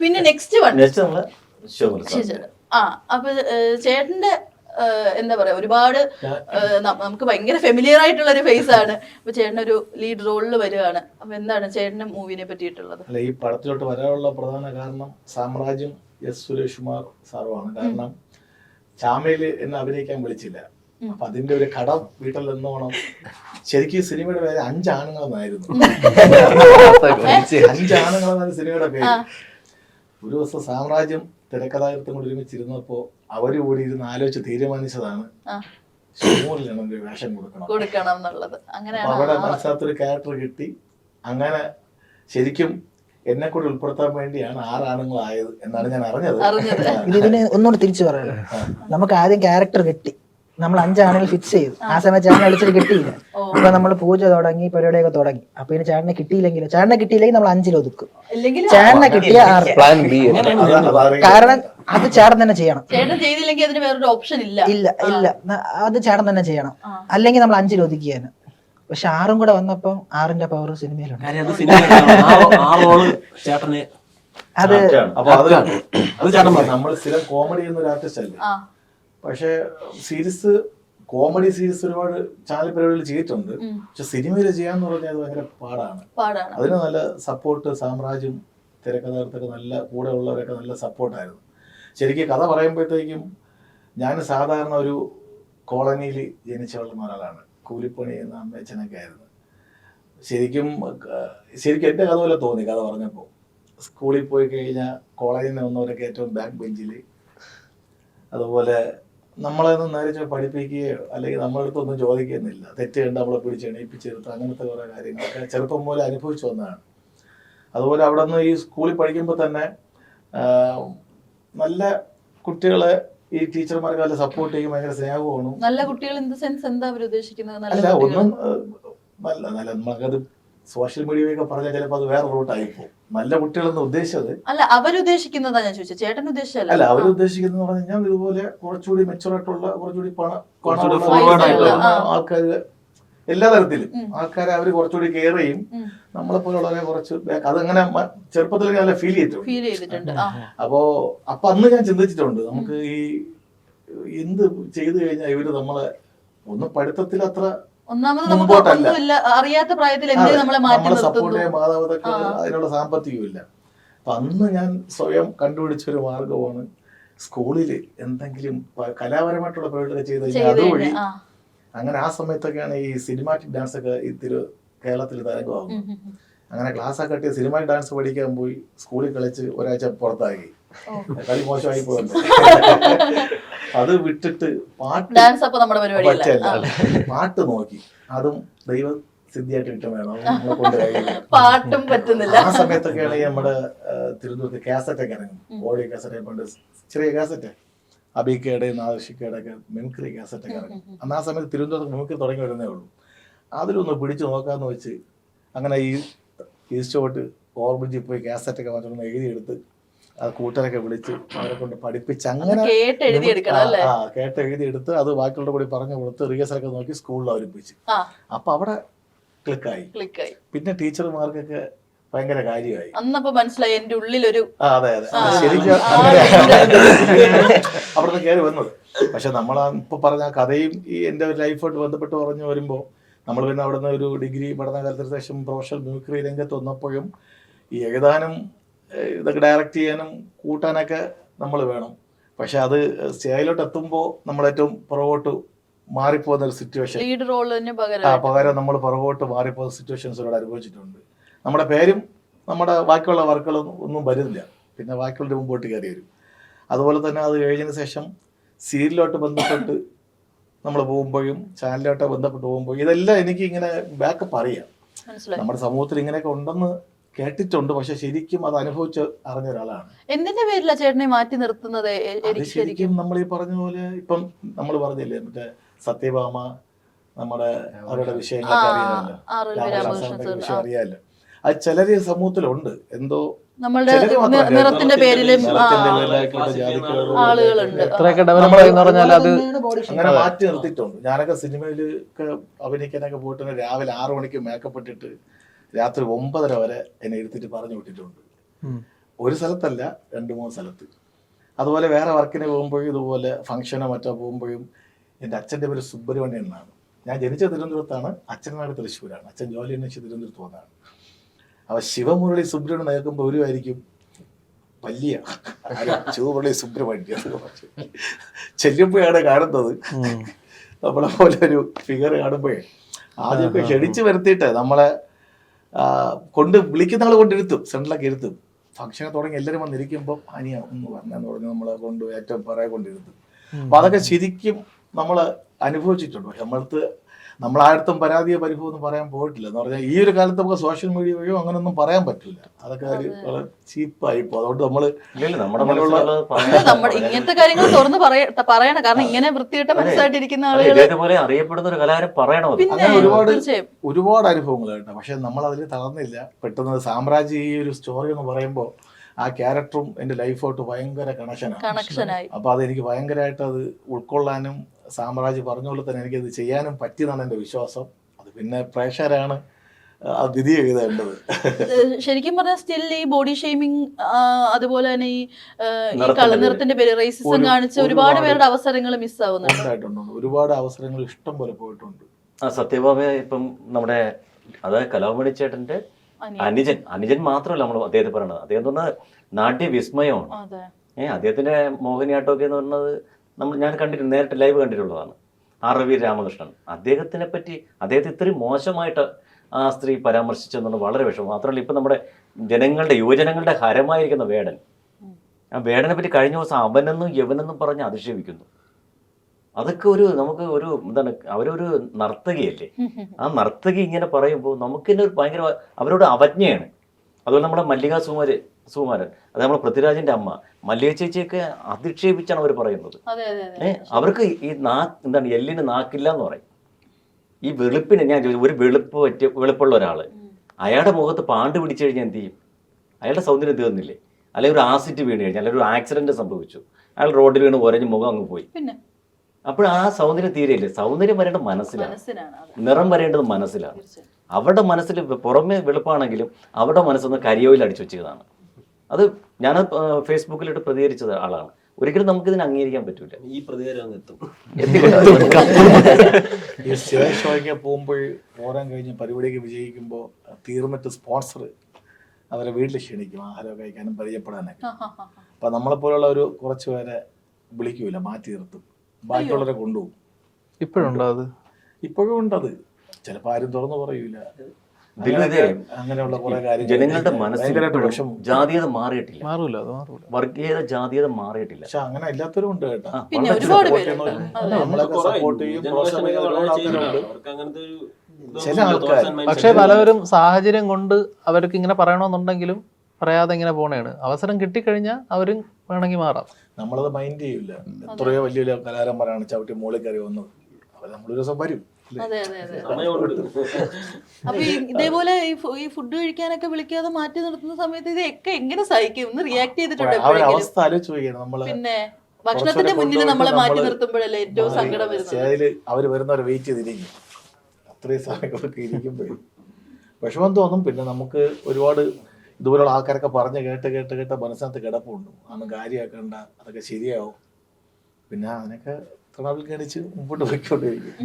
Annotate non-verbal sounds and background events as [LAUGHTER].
പിന്നെ next one next നമ്മൾ Shivakumar sir ആ അപ്പൊ ചേട്ടന്റെ എന്താ പറയാ ഒരുപാട് നമുക്ക് ഭയങ്കര ഫെമിലിയർ ആയിട്ടുള്ള ഒരു ഫേസ് ആണ്. അപ്പൊ ചേട്ടൻ ഒരു ലീഡ് റോളിൽ വരികയാണ്. അപ്പൊ എന്താണ് ചേട്ടന്റെ മൂവിനെ പറ്റിയിട്ടുള്ളത്? അല്ല ഈ പടത്തിലോട്ട് വരാനുള്ള പ്രധാന കാരണം സാമ്രാജ്യം എസ് സുരേഷ് കുമാർ സാറുമാണ് കാരണം ചാമയിൽ എന്നെ അഭിനയിക്കാൻ വിളിച്ചില്ല. അപ്പൊ അതിന്റെ ഒരു കട വീട്ടിൽ നിന്നോണം. ശരിക്കും ഈ സിനിമയുടെ പേര് അഞ്ചാണുങ്ങളെന്നായിരുന്നു അഞ്ചാണുങ്ങളെന്നാണ് സിനിമയുടെ പേര്. ഒരു ദിവസം സാമ്രാജ്യം തിരക്കഥാകൃത്തും കൂടി ഒരുമിച്ചിരുന്നപ്പോ അവർ കൂടി ഇരുന്ന് ആലോചിച്ച് തീരുമാനിച്ചതാണ് ആ. ഷൂറിലാണ് ഒരു വേഷം കൊടുക്കണം. കൊടുക്കണം എന്നുള്ളത്. അങ്ങനെ അങ്ങനെയാണ് അവിടെ മനസ്സിലാത്തൊരു ക്യാരക്ടർ കിട്ടി. അങ്ങനെ ശരിക്കും എന്നെ കൂടി ഉൾപ്പെടുത്താൻ വേണ്ടിയാണ് ആറാണുങ്ങളായത് എന്നാണ് ഞാൻ അറിഞ്ഞത്. അറിഞ്ഞത്. ഇതിനെ ഇതിന് ഒന്നുകൂടി തിരിച്ചു പറയാം. നമുക്ക് ആദ്യം ക്യാരക്ടർ കിട്ടി. നമ്മൾ അഞ്ചാണെങ്കിൽ ഫിക്സ് ചെയ്തു. ആ സമയത്ത് ചേട്ടനെ വിളിച്ചിട്ട് കിട്ടിയില്ല. അപ്പൊ നമ്മൾ പൂജ തുടങ്ങി പരിപാടിയൊക്കെ തുടങ്ങി. അപ്പൊ ഇനി ചേട്ടനെ കിട്ടിയില്ലെങ്കിൽ ചേട്ടനെ കിട്ടിയില്ലെങ്കിൽ നമ്മൾ അഞ്ചിൽ ഒതുക്കും. ചേട്ടനെ കിട്ടിയ ആറ്. കാരണം അത് ചേട്ടൻ തന്നെ ചെയ്യണം. ചേട്ടൻ ഇല്ല. ഇല്ല ഇല്ല. അത് ചേട്ടൻ തന്നെ ചെയ്യണം. അല്ലെങ്കിൽ നമ്മൾ അഞ്ചിൽ ഒതുക്കിയാണ് പക്ഷെ ആറും കൂടെ വന്നപ്പോ ആറിന്റെ പവർ സിനിമയിലുണ്ട്. അത് ചേട്ടൻ നമ്മൾ സ്ഥിരം കോമഡി എന്നൊരു ആർട്ടിസ്റ്റ് അല്ലേ? ആ. പക്ഷെ സീരീസ് കോമഡി സീരീസ് ഒരുപാട് ചാനൽ പരിപാടികൾ ചെയ്തിട്ടുണ്ട്. പക്ഷെ സിനിമയിൽ ചെയ്യാന്ന് പറഞ്ഞാൽ അത് ഭയങ്കര പാടാണ്. പാടാണ്. അതിന് നല്ല സപ്പോർട്ട് സാമ്രാജ്യം തിരക്കഥാകൃത്തൊക്കെ നല്ല കൂടെ ഉള്ളവരൊക്കെ നല്ല സപ്പോർട്ടായിരുന്നു ശരിക്കും കഥ പറയുമ്പോഴത്തേക്കും ഞാൻ സാധാരണ ഒരു കോളനിയിൽ ജനിച്ച വളർന്ന ഒരാളാണ് കൂലിപ്പണി എന്ന അമ്മച്ചനൊക്കെ ആയിരുന്നു. ശരിക്കും ശരിക്കും എന്റെ കഥ പോലെ തോന്നി കഥ പറഞ്ഞപ്പോൾ സ്കൂളിൽ പോയി കഴിഞ്ഞാൽ കോളേജിൽ നിന്ന് വന്നവരൊക്കെ ഏറ്റവും ബാക്ക് ബെഞ്ചിൽ അതുപോലെ നമ്മളൊന്നും നേരെ പഠിപ്പിക്കുകയോ അല്ലെങ്കിൽ നമ്മളെ അടുത്തൊന്നും ചോദിക്കുന്നില്ല. തെറ്റ് കണ്ട് നമ്മളെ പിടിച്ച് എണീപ്പിച്ചെടുത്ത് അങ്ങനത്തെ കുറേ കാര്യങ്ങളൊക്കെ ചെറുപ്പം പോലെ അനുഭവിച്ചു വന്നതാണ്. അതുപോലെ അവിടെ നിന്ന് ഈ സ്കൂളിൽ പഠിക്കുമ്പോൾ തന്നെ നല്ല കുട്ടികളെ ഈ ടീച്ചർമാർക്ക് നല്ല സപ്പോർട്ട് ചെയ്യും ഭയങ്കര സ്നേഹമാണ് നല്ല കുട്ടികൾ ഇൻ ദ സെൻസ് എന്താ അവർ ഉദ്ദേശിക്കുന്നത്? നല്ല ഒന്നും നല്ല നല്ല നമുക്കത് സോഷ്യൽ മീഡിയയൊക്കെ പറഞ്ഞാൽ ചിലപ്പോൾ അത് വേറെ റൂട്ടായി പോകും നല്ല കുട്ടികളെന്ന് ഉദ്ദേശിച്ചത് അല്ല അവരുദ്ദേശിക്കുന്നതാ ഞാൻ ചോദിച്ചത് ചേട്ടൻ ഉദ്ദേശിച്ചല്ല അല്ല അവർ ഉദ്ദേശിക്കുന്നത് പറഞ്ഞു കഴിഞ്ഞാൽ ഇതുപോലെ കുറച്ചുകൂടി മെച്ചുവർ ആയിട്ടുള്ള കുറച്ചുകൂടി പണം കുറച്ചുകൂടി. ആൾക്കാർ എല്ലാ തരത്തിലും. ആൾക്കാരെ അവർ കുറച്ചുകൂടി കെയർ ചെയ്യും. നമ്മളെ പോലുള്ളവരെ കുറച്ച് അതങ്ങനെ ചെറുപ്പത്തിൽ നല്ല ഫീൽ ചെയ്തിട്ടുണ്ട്. ഫീൽ ചെയ്തിട്ടുണ്ട്. ആ. അപ്പോ അപ്പൊ അന്ന് ഞാൻ ചിന്തിച്ചിട്ടുണ്ട് നമുക്ക് ഈ എന്ത് ചെയ്തു കഴിഞ്ഞാൽ ഇവർ നമ്മളെ ഒന്നും പഠിത്തത്തിൽ അത്ര ഒന്നാമത് നമുക്ക് ഒന്നുമില്ല അറിയാത്ത പ്രായത്തിൽ എന്തിനു നമ്മളെ മാറ്റി സപ്പോർട്ട് ചെയ്യാൻ മാതാപിതാക്കൾ. അതിനുള്ള സാമ്പത്തികമില്ല. അപ്പൊ അന്ന് ഞാൻ സ്വയം കണ്ടുപിടിച്ച ഒരു മാർഗമാണ് സ്കൂളിൽ എന്തെങ്കിലും കലാപരമായിട്ടുള്ള പ്രവർത്തനം ചെയ്ത് കഴിഞ്ഞാൽ അതുവഴി അങ്ങനെ ആ സമയത്തൊക്കെയാണ് ഈ സിനിമാറ്റിക് ഡാൻസ് ഒക്കെ ഇതിൽ കേരളത്തിൽ ഉം. അങ്ങനെ ക്ലാസ് ഒക്കെ കട്ടി സിനിമാറ്റിക് ഡാൻസ് പഠിക്കാൻ പോയി സ്കൂളിൽ കളിച്ച് ഒരാഴ്ച പുറത്താക്കി. കളി മോശമായി പോകണ്ടേ [LAUGHS] അത് വിട്ടിട്ട് പാട്ട് ഡാൻസ് അപ്പൊ നമ്മുടെ പറ്റല്ല പാട്ട് നോക്കി. അതും ദൈവ സിദ്ധിയായിട്ട് കൊണ്ട് കഴിയില്ല. പാട്ടും പറ്റുന്നില്ല. ആ സമയത്തൊക്കെയാണ് ഈ നമ്മുടെ തിരുവനന്തപുരത്ത് കാസറ്റ് ഒക്കെ ഇറങ്ങും. ഓഡിയോ കാസറ്റ് പണ്ട് ചെറിയ കാസറ്റ് അബിക്കയുടെ നാദർഷിക്കയുടെ ഒക്കെ മിമിക്രി കാസറ്റ് ഒക്കെ ഇറങ്ങും. അന്ന് ആ സമയത്ത് തിരുവനന്തപുരത്ത് മിമിക്രി തുടങ്ങി വരുന്നേ ഉള്ളൂ. അതിലൊന്ന് പിടിച്ചു നോക്കാന്ന് വെച്ച് അങ്ങനെ ഈ ഈസ്റ്റോട്ട് ഓർമ്മിച്ച് പോയി കാസറ്റ് ഒക്കെ വാങ്ങിച്ചൊന്ന് എഴുതിയെടുത്ത് കൂട്ടരൊക്കെ വിളിച്ച് അവരെ കൊണ്ട് പഠിപ്പിച്ച് അങ്ങനെ ആ, കേട്ട് എഴുതിയെടുത്ത് അത് ബാക്കിയുള്ള കൂടി പറഞ്ഞു കൊടുത്ത് റിഹേഴ്സൽ ഒക്കെ നോക്കി സ്കൂളിൽ അവതരിപ്പിച്ച് ആ അപ്പൊ അവിടെ ക്ലിക്കായി പിന്നെ ടീച്ചർമാർക്കൊക്കെ ഭയങ്കര കാര്യമായി അന്നപ്പോ മനസ്സിലായി എന്റെ ഉള്ളിലൊരു ഒരു അതെ അതെ ശരിക്കും അവിടുന്ന് കയറി വന്നത് പക്ഷെ നമ്മൾ ഇപ്പൊ പറഞ്ഞ കഥയും ഈ എന്റെ ലൈഫായിട്ട് ബന്ധപ്പെട്ട് പറഞ്ഞു വരുമ്പോ നമ്മൾ പിന്നെ അവിടുന്ന് ഒരു ഡിഗ്രി പഠനകാലത്തിന് ശേഷം പ്രൊഫഷണൽ മ്യൂക്രി രംഗത്ത് വന്നപ്പോഴും ഈ ഏഹ്, ഇതൊക്കെ ഡയറക്റ്റ് ചെയ്യാനും കൂട്ടാനൊക്കെ നമ്മൾ വേണം. പക്ഷെ അത് സ്റ്റേയിലോട്ട് എത്തുമ്പോൾ നമ്മൾ ഏറ്റവും പുറകോട്ട് മാറിപ്പോകുന്ന ഒരു സിറ്റുവേഷൻ ലീഡ് റോളിന് പകരം പകരം നമ്മൾ പുറകോട്ട് മാറിപ്പോകുന്ന സിറ്റുവേഷൻസ് ഇവിടെ അനുഭവിച്ചിട്ടുണ്ട്. നമ്മുടെ പേരും നമ്മുടെ ബാക്കിയുള്ള വർക്കുകളും ഒന്നും വരുന്നില്ല. പിന്നെ ബാക്കിയുള്ള മുമ്പോട്ട് കയറി വരും. അതുപോലെ തന്നെ അത് കഴിഞ്ഞതിന് ശേഷം സീരിയലോട്ട് ബന്ധപ്പെട്ട് നമ്മൾ പോകുമ്പോഴും ചാനലിലോട്ട് ബന്ധപ്പെട്ട് പോകുമ്പോഴും ഇതെല്ലാം എനിക്ക് ഇങ്ങനെ ബാക്കപ്പ് അറിയാം. നമ്മുടെ സമൂഹത്തിൽ ഇങ്ങനെയൊക്കെ ഉണ്ടെന്ന് കേട്ടിട്ടുണ്ട്. പക്ഷെ ശരിക്കും അത് അനുഭവിച്ച് അറിഞ്ഞ ഒരാളാണ്. എന്തിന്റെ പേരിലാ ചേട്ടനെ മാറ്റി നിർത്തുന്നത്? എനിക്ക് ശരിക്കും നമ്മൾ ഈ പറഞ്ഞ പോലെ ഇപ്പം നമ്മൾ പറഞ്ഞില്ലേ മറ്റേ സത്യഭാമ നമ്മുടെ അവരുടെ വിഷയങ്ങളൊക്കെ ആ, അറിയാമല്ലോ. വിഷയം. അറിയാമല്ലോ. അത് ചിലര് സമൂഹത്തിലുണ്ട്. എന്തോ നിറത്തിന്റെ പേരിലും അങ്ങനെ മാറ്റി നിർത്തിയിട്ടുണ്ട്. ഞാനൊക്കെ സിനിമയിലൊക്കെ അഭിനയിക്കാനൊക്കെ പോയിട്ട് രാവിലെ ആറു മണിക്ക് മേക്കപ്പ് ഇട്ടിട്ട് രാത്രി ഒമ്പതര വരെ എന്നെ ഇരുത്തിട്ട് പറഞ്ഞു വിട്ടിട്ടുണ്ട്. ഒരു സ്ഥലത്തല്ല രണ്ട് മൂന്ന് സ്ഥലത്ത്. അതുപോലെ വേറെ വർക്കിന് പോകുമ്പോഴും ഇതുപോലെ ഫംഗ്ഷനോ മറ്റോ പോകുമ്പോഴും എന്റെ അച്ഛന്റെ പേര് സുബ്രഹ്മണ്യൻ എന്നാണ്. ഞാൻ ജനിച്ച തിരുവനന്തപുരത്താണ്. അച്ഛനാട് തൃശ്ശൂരാണ്. അച്ഛൻ ജോലി അന്വേഷിച്ച് തിരുവനന്തപുരത്ത് വന്നതാണ് അപ്പോൾ ശിവമുരളി സുബ്രഹ്മണ്യൻ നേർക്കുമ്പോൾ ഒരുമായിരിക്കും വലിയ ശിവമുരളി സുബ്രഹ്മണ്യൻ ചെല്ലുമ്പോഴാണ് കാണുന്നത്. നമ്മളെ പോലെ ഒരു ഫിഗർ കാണുമ്പോഴേ. ആദ്യമൊക്കെ ക്ഷണിച്ച് വരുത്തിയിട്ട് നമ്മളെ കൊണ്ട് വിളിക്കുന്ന ആൾ കൊണ്ടിരുത്തും സെൻട്രലൊക്കെ ഇരുത്തും. ഫംഗ്ഷനെ തുടങ്ങി എല്ലാവരും വന്നിരിക്കുമ്പോൾ അനിയ ഒന്ന് പറഞ്ഞെന്ന് പറഞ്ഞ് നമ്മൾ കൊണ്ട് ഏറ്റവും പറയാൻ കൊണ്ടിരുത്തും അപ്പൊ അതൊക്കെ ശരിക്കും നമ്മൾ അനുഭവിച്ചിട്ടുണ്ട്. പക്ഷെ നമ്മളടുത്ത് നമ്മളായിടത്തും പരാതിയെ പരിഭവം എന്ന് പറയാൻ പോയിട്ടില്ല. എന്ന് പറഞ്ഞാൽ ഈ ഒരു കാലത്ത് നമുക്ക് സോഷ്യൽ മീഡിയ വഴിയോ അങ്ങനെയൊന്നും പറയാൻ പറ്റില്ല. അതൊക്കെ വളരെ ചീപ്പായി പോകും അതുകൊണ്ട് നമ്മൾ നമ്മൾ ഇങ്ങനത്തെ കാര്യങ്ങൾ തുറന്ന് പറയ പറയണം. കാരണം ഇങ്ങനെ വൃത്തികെട്ട മനസ്സായിട്ടിരിക്കുന്ന ഇദ്ദേഹത്തെ അറിയപ്പെടുന്ന ഒരു കലാകാരൻ പറയണോ അങ്ങനെ ഒരുപാട് ഒരുപാട് അനുഭവങ്ങൾ കേട്ടോ. പക്ഷെ നമ്മൾ അതിൽ തളർന്നില്ല. പെട്ടെന്ന് സാമ്രാജ്യ ഈ ഒരു സ്റ്റോറി എന്ന് പറയുമ്പോൾ ആ ക്യാരക്ടറും എന്റെ ലൈഫായിട്ട് ഭയങ്കര കണക്ഷനാണ് കണക്ഷനായി അപ്പോൾ അതെനിക്ക് ഭയങ്കരമായിട്ട് അത് ഉൾക്കൊള്ളാനും സാമ്രാജ്യം പറഞ്ഞ പോലെ തന്നെ എനിക്കത് ചെയ്യാനും പറ്റിയതാണ് എന്റെ വിശ്വാസം. അത് പിന്നെ പ്രേക്ഷകരാണ് അത് വിധി എഴുതേണ്ടത്. ശരിക്കും പറഞ്ഞാൽ സ്റ്റിൽ ഈ ബോഡി ഷെയ്മിങ് അതുപോലെ തന്നെ ഈ കളനിറത്തിന്റെ പേര്. റേസിസം കാണിച്ച് ഒരുപാട് പേരുടെ അവസരങ്ങൾ മിസ് ആവുന്നുണ്ട്. ഒരുപാട് അവസരങ്ങൾ ഇഷ്ടം പോലെ പോയിട്ടുണ്ട്. ആ സത്യഭാമ ഇപ്പം നമ്മുടെ അതായത് കലാമണി ചേട്ടന്റെ. അനുജൻ. അനുജൻ മാത്രമല്ല നമ്മൾ അദ്ദേഹത്തെ പറയണത്. അദ്ദേഹം പറഞ്ഞാൽ നാട്യ വിസ്മയമാണ് അതെ. ഏഹ് അദ്ദേഹത്തിന്റെ മോഹിനിയാട്ടമൊക്കെ എന്ന് പറയുന്നത് നമ്മൾ ഞാൻ കണ്ടിട്ടുണ്ട് നേരിട്ട് ലൈവ് കണ്ടിട്ടുള്ളതാണ്. ആർ. വി. രാമകൃഷ്ണൻ. അദ്ദേഹത്തിനെ പറ്റി അദ്ദേഹത്തെ ഇത്രയും മോശമായിട്ട് ആ സ്ത്രീ പരാമർശിച്ചെന്നുള്ള വളരെ വിഷമം. മാത്രമല്ല ഇപ്പം നമ്മുടെ ജനങ്ങളുടെ യുവജനങ്ങളുടെ ഹരമായിരിക്കുന്ന വേടൻ. ആ വേടനെ പറ്റി കഴിഞ്ഞ ദിവസം അവനെന്നും യവനെന്നും പറഞ്ഞ് അധിക്ഷേപിക്കുന്നു. അതൊക്കെ ഒരു നമുക്ക് ഒരു എന്താണ് അവരൊരു നർത്തകിയല്ലേ? ആ നർത്തകി ഇങ്ങനെ പറയുമ്പോൾ നമുക്കിന്നൊരു ഭയങ്കര അവരോട് അവജ്ഞയാണ്. അതുപോലെ നമ്മുടെ മല്ലികാ സുമാര് സുകുമാരൻ. അത് നമ്മുടെ പൃഥ്വിരാജിന്റെ അമ്മ. മല്ലിക ചേച്ചിയൊക്കെ അധിക്ഷേപിച്ചാണ് അവർ പറയുന്നത്. ഏഹ് അവർക്ക് ഈ നാ എന്താണ് എല്ലിന് നാക്കില്ല എന്ന് പറയും. ഈ വെളുപ്പിന് ഞാൻ ചോദിച്ചു ഒരു വെളുപ്പ് പറ്റിയ വെളുപ്പുള്ള ഒരാൾ. അയാളുടെ മുഖത്ത് പാണ്ട് പിടിച്ചു കഴിഞ്ഞാൽ എന്ത് ചെയ്യും? അയാളുടെ സൗന്ദര്യം തീർന്നില്ലേ? അല്ലെങ്കിൽ ഒരു ആസിഡ് വീണ് കഴിഞ്ഞാൽ അല്ലെങ്കിൽ ഒരു ആക്സിഡന്റ് സംഭവിച്ചു. അയാൾ റോഡിൽ വീണ് ഒരഞ്ഞ് മുഖം അങ്ങ് പോയി. അപ്പോൾ ആ സൗന്ദര്യം തീരെയില്ലേ. സൗന്ദര്യം വരേണ്ടത് മനസ്സിലാണ്. നിറം വരേണ്ടത് മനസ്സിലാണ്. അവരുടെ മനസ്സിൽ പുറമെ വെളുപ്പാണെങ്കിലും അവരുടെ മനസ്സൊന്ന് കരിയോയിൽ അടിച്ചു വെച്ചതാണ് അത് ഞാൻ ഫേസ്ബുക്കിലിട്ട് പ്രതികരിച്ചത് ആളാണ്. ഒരിക്കലും നമുക്ക് ഇതിനെ അംഗീകരിക്കാൻ പറ്റൂല. ഈ പ്രതികാരം അങ്ങ് എത്തും. [LAUGHS] ഈ സ്റ്റേജ് പോകുമ്പോൾ പോരാൻ കഴിഞ്ഞ പരിപാടിക്ക് വിജയിക്കുമ്പോൾ തീർന്നിട്ട് സ്പോൺസർ അവരെ വീട്ടിൽ ക്ഷണിക്കും ആഹാരം കഴിക്കാനും പരിചയപ്പെടാനൊക്കെ. അപ്പൊ. നമ്മളെപ്പോലുള്ള ഒരു കുറച്ച് പേരെ വിളിക്കൂല മാറ്റി നിർത്തും. ബാക്കിയുള്ളവരെ കൊണ്ടുപോകും. ഇപ്പോഴുണ്ടോ അത്? ഇപ്പോഴും ഉണ്ടത്. ചിലപ്പോൾ ആരും തുറന്നു പറയൂല. അങ്ങനെയൊക്കെ- അങ്ങനെയുള്ള കുറെ കാര്യങ്ങൾ ജനങ്ങളുടെ മനസ്സിൽ ജാതീയത മാറിയിട്ടില്ല. മാറൂല അത് മാറൂല. വർഗീയത ജാതീയത മാറിയിട്ടില്ല. പക്ഷെ അങ്ങനെ ഇല്ലാത്തവരും ഉണ്ട് കേട്ടോ. ചില ആൾക്കാർ- പക്ഷെ പലവരും സാഹചര്യം കൊണ്ട് അവർക്ക് ഇങ്ങനെ പറയണമെന്നുണ്ടെങ്കിലും പറയാതെ ഇങ്ങനെ പോണേണ്. അവസരം കിട്ടിക്കഴിഞ്ഞാൽ അവരും വേണമെങ്കിൽ മാറാം. നമ്മളത് മൈൻഡ് ചെയ്യില്ല എത്രയോ വലിയ വലിയ കലാകാരന്മാരാണ് ചവിട്ടി മോളിൽ കയറി വന്നത്. അവർ നമ്മളൊരു ദിവസം വരും. അല്ലേ? അതെ അതെ അതെ. സമയമുണ്ട്. അപ്പൊ ഇതേപോലെ ഈ ഫുഡ് കഴിക്കാനൊക്കെ വിളിക്കാതെ മാറ്റി നിർത്തുന്ന സമയത്ത് ഇതൊക്കെ എങ്ങനെ സഹിക്കും? ഒന്ന് റിയാക്ട് ചെയ്തിട്ടുണ്ട് പിന്നെ ഭക്ഷണത്തിന്റെ മുന്നിൽ നമ്മളെ മാറ്റി നിർത്തുമ്പോഴല്ലേ ഏറ്റവും സങ്കടം വരുന്നത്? അവർ വരുന്നവരെ വെയിറ്റ് ചെയ്തിരിക്കും. അത്രയും സമയമൊക്കെ ഇരിക്കുമ്പോഴും. വിഷമം തോന്നും. പിന്നെ നമുക്ക് ഒരുപാട് ഇതുപോലുള്ള ആൾക്കാരൊക്കെ പറഞ്ഞ് കേട്ട് കേട്ട് കേട്ട് മനസ്സിനകത്ത് കിടപ്പുണ്ട്. അന്ന് കാര്യമാക്കണ്ട. അതൊക്കെ ശരിയാവും. പിന്നെ അതിനൊക്കെ തണവിൽ ഗണിച്ച് മുമ്പോട്ട് പോയിക്കൊണ്ടിരിക്കും.